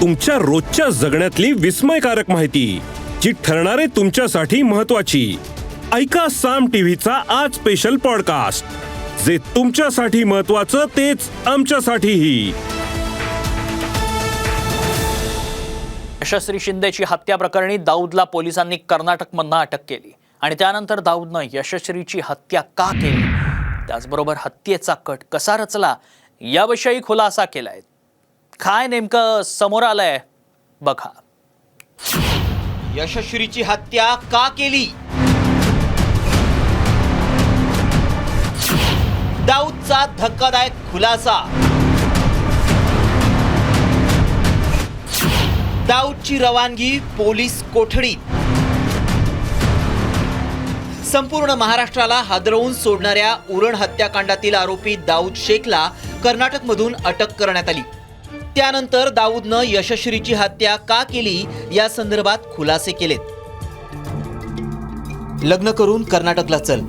तुमच्या रोजच्या जगण्यातली विस्मयकारक माहिती जी ठरणारे तुमच्यासाठी महत्वाची ऐका साम टीव्हीचा आज स्पेशल पॉडकास्ट जे तुमच्यासाठी महत्वाचं तेच आमच्यासाठीही. यशस्वी शिंदेची हत्या प्रकरणी दाऊदला पोलिसांनी कर्नाटकमधनं अटक केली. आणि त्यानंतर दाऊदनं यशस्वीची हत्या का केली? त्याचबरोबर हत्येचा कट कसा रचला? याविषयी खुलासा केलाय. काय नेमकं समोर आलंय? बघा. यशश्रीची हत्या का केली? दाऊदचा धक्कादायक खुलासा. दाऊदची रवानगी पोलीस कोठडीत. संपूर्ण महाराष्ट्राला हादरवून सोडणाऱ्या उरण हत्याकांडातील आरोपी दाऊद शेखला कर्नाटकमधून अटक करण्यात आली. त्यानंतर दाऊदनं यशस्वीची हत्या का केली या संदर्भात खुलासे केलेत. लग्न करून कर्नाटकला चल.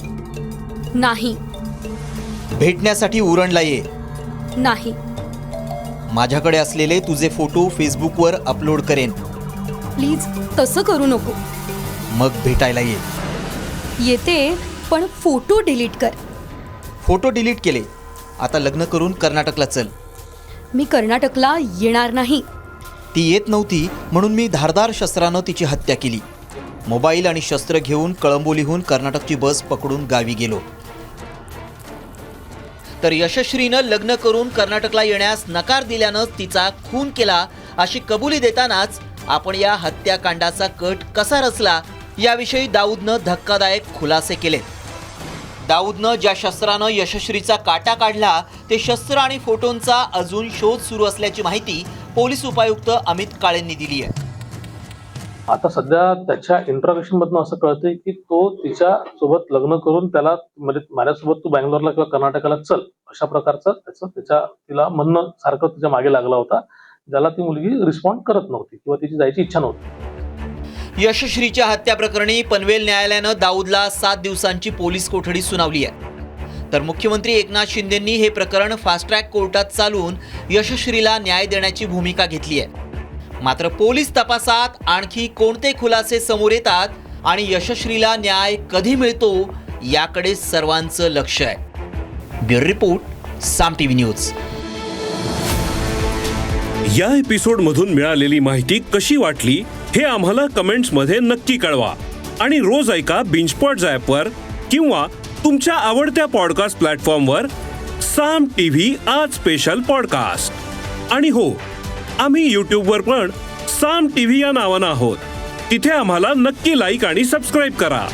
नाही. भेटण्यासाठी उरणला ये. नाही. माझ्याकडे असलेले तुझे फोटो फेसबुकवर अपलोड करेन. प्लीज तसं करू नको. मग भेटायला ये. येते पण फोटो डिलीट कर. फोटो डिलीट केले. आता लग्न करून कर्नाटकला चल. मी कर्नाटकला येणार नाही. ती येत नव्हती म्हणून मी धारदार शस्त्रानं तिची हत्या केली. मोबाईल आणि शस्त्र घेऊन कळंबोलीहून कर्नाटकची बस पकडून गावी गेलो. तर यशस्वीनं लग्न करून कर्नाटकला येण्यास नकार दिल्यानं तिचा खून केला अशी कबुली देतानाच आपण या हत्याकांडाचा कट कसा रचला याविषयी दाऊदनं धक्कादायक खुलासे केलेत. दाऊदनं ज्या शस्त्रानं यशस्वीचा काटा काढला ते शस्त्र आणि फोटोंचा अजून शोध सुरू असल्याची माहिती पोलीस उपायुक्त अमित काळेंनी दिली आहे. आता सध्या त्याच्या इंट्रोगेशन मधनं असं कळतंय की तो तिच्या सोबत लग्न करून त्याला म्हणजे माझ्यासोबत तू बँगलोरला किंवा कर्नाटकाला चल अशा प्रकारचं त्याचं त्याच्या तिला म्हणणं सारखं तिच्यामागे लागला होता ज्याला ती मुलगी रिस्पॉन्ड करत नव्हती किंवा तिची जायची इच्छा नव्हती. यशश्रीच्या हत्या प्रकरणी पनवेल न्यायालयानं दाऊदला सात दिवसांची पोलीस कोठडी सुनावली आहे. तर मुख्यमंत्री एकनाथ शिंदेंनी हे प्रकरण फास्ट ट्रॅक कोर्टात चालून यशश्रीला न्याय देण्याची भूमिका घेतली आहे. मात्र पोलीस तपासात आणखी कोणते खुलासे समोर येतात आणि यशश्रीला न्याय कधी मिळतो याकडे सर्वांचं लक्ष आहे. Bureau report Saam TV news. या एपिसोडमधून मिळालेली माहिती कशी वाटली हे आम्हाला कमेंट्समध्ये नक्की कळवा. आणि रोज ऐका बिंचपॉट ॲपवर किंवा तुमच्या आवडत्या पॉडकास्ट प्लॅटफॉर्मवर साम टी व्ही आज स्पेशल पॉडकास्ट आणि हो आम्ही यूट्यूबवर पण साम टी व्ही या नावानं आहोत. तिथे आम्हाला नक्की लाईक आणि सबस्क्राईब करा.